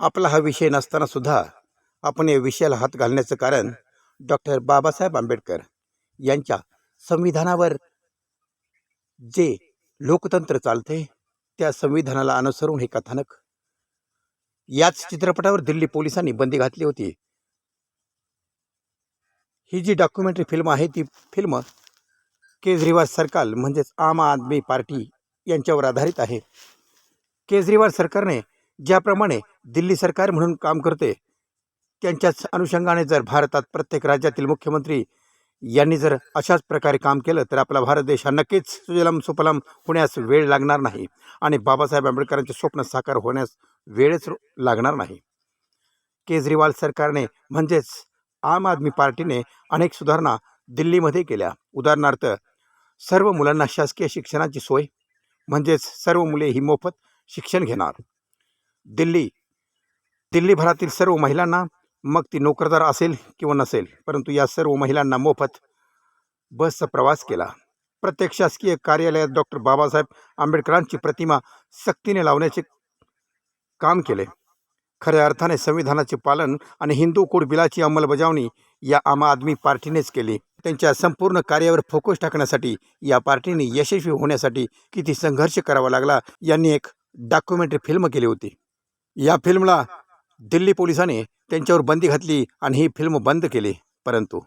आपला हा विषय नसताना सुद्धा आपण या विषयाला हात घालण्याचं कारण डॉक्टर बाबासाहेब आंबेडकर यांच्या संविधानावर जे लोकतंत्र चालते त्या संविधानाला अनुसरून हे कथानक. याच चित्रपटावर दिल्ली पोलिसांनी बंदी घातली होती. ही जी डॉक्युमेंटरी फिल्म आहे ती फिल्म केजरीवाल सरकार म्हणजेच आम आदमी पार्टी यांच्यावर आधारित आहे. केजरीवाल सरकारने ज्याप्रमाणे दिल्ली सरकार म्हणून काम करते. त्यांच्याच अनुषंगाने जर भारतात प्रत्येक राज्यातील मुख्यमंत्री यांनी जर अशाच प्रकारे काम केलं तर आपला भारत देश हा नक्कीच सुजलम सुफलम होण्यास वेळ लागणार नाही आणि बाबासाहेब आंबेडकरांचे स्वप्न साकार होण्यास वेळच लागणार नाही. केजरीवाल सरकारने म्हणजेच आम आदमी पार्टीने अनेक सुधारणा दिल्लीमध्ये केल्या. उदाहरणार्थ सर्व मुलांना शासकीय शिक्षणाची सोय म्हणजेच सर्व मुले ही मोफत शिक्षण घेणार. दिल्ली दिल्लीभरातील सर्व महिलांना मग ती नोकरदार असेल किंवा नसेल परंतु या सर्व महिलांना मोफत बसचा प्रवास केला. प्रत्येक शासकीय कार्यालयात डॉक्टर बाबासाहेब आंबेडकरांची प्रतिमा सक्तीने लावण्याचे काम केले. खऱ्या अर्थाने संविधानाचे पालन आणि हिंदू कोड बिलाची अंमलबजावणी या आम आदमी पार्टीनेच केली. त्यांच्या संपूर्ण कार्यावर फोकस टाकण्यासाठी या पार्टीने यशस्वी होण्यासाठी किती संघर्ष करावा लागला यांनी एक डॉक्युमेंटरी फिल्म केली होती. या फिल्मला दिल्ली पोलिसांनी त्यांच्यावर बंदी घातली आणि ही फिल्म बंद केली. परंतु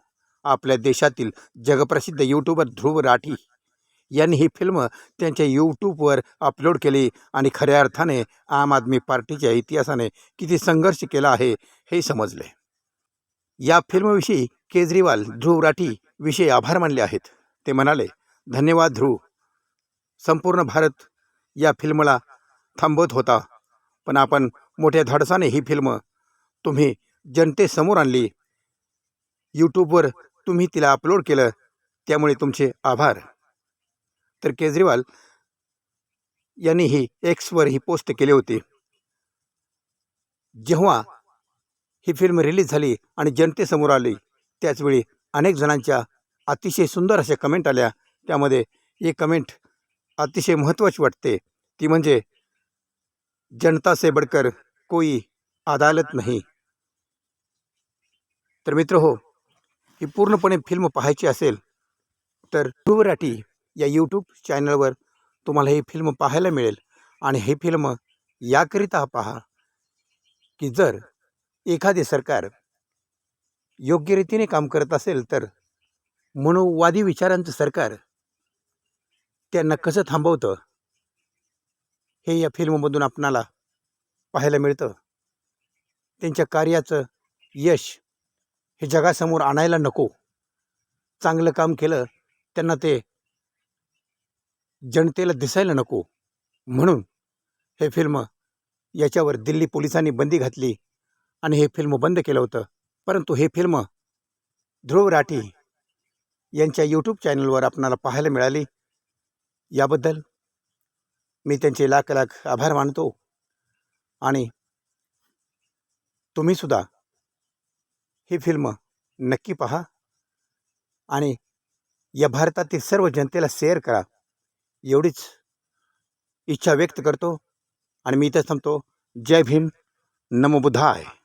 आपल्या देशातील जगप्रसिद्ध यूट्यूबर ध्रुव राठी यांनी ही फिल्म त्यांच्या यूट्यूबवर अपलोड केली आणि खऱ्या अर्थाने आम आदमी पार्टीच्या इतिहासाने किती संघर्ष केला आहे हे समजले. या फिल्मविषयी केजरीवाल ध्रुव राठी विषयी आभार मानले आहेत. ते म्हणाले धन्यवाद ध्रुव. संपूर्ण भारत या फिल्मला थांबवत होता. पण आपण मोठ्या धाडसाने ही फिल्म तुम्ही जनतेसमोर आणली. यूट्यूबवर तुम्ही तिला अपलोड केलं त्यामुळे तुमचे आभार. तर केजरीवाल यांनी ही एक्सवर ही पोस्ट केली होती. जेव्हा ही फिल्म रिलीज झाली आणि जनतेसमोर आली त्याचवेळी अनेक जणांच्या अतिशय सुंदर अशा कमेंट आल्या. त्यामध्ये एक कमेंट अतिशय महत्त्वाची वाटते. ती म्हणजे जनता से बडकर कोई अदालत नाही। तर मित्र हो ही पूर्णपणे फिल्म पाहायची असेल तर ध्रुव या यूट्यूब चॅनलवर तुम्हाला ही फिल्म पाहायला मिळेल. आणि ही फिल्म याकरिता पहा की जर एखादे सरकार योग्य रीतीने काम करत असेल तर मनोवादी विचारांचं सरकार त्यांना कसं थांबवतं हे या फिल्ममधून आपणाला पाहायला मिळतं. त्यांच्या कार्याचं यश हे जगासमोर आणायला नको. चांगलं काम केलं त्यांना ते जनतेला दिसायला नको. म्हणून हे फिल्म याच्यावर दिल्ली पोलिसांनी बंदी घातली आणि हे फिल्म बंद केलं होतं. परंतु हे फिल्म ध्रुव राठी यांच्या यूट्यूब चॅनलवर आपणाला पाहायला मिळाली. याबद्दल मी त्यांचे लाख लाख आभार मानतो. आणि तुम्हीसुद्धा ही फिल्म नक्की पहा आणि या भारतातील सर्व जनतेला शेअर करा. एवढीच इच्छा व्यक्त करतो आणि मी इथं थांबतो. जय भीम. नमो आहे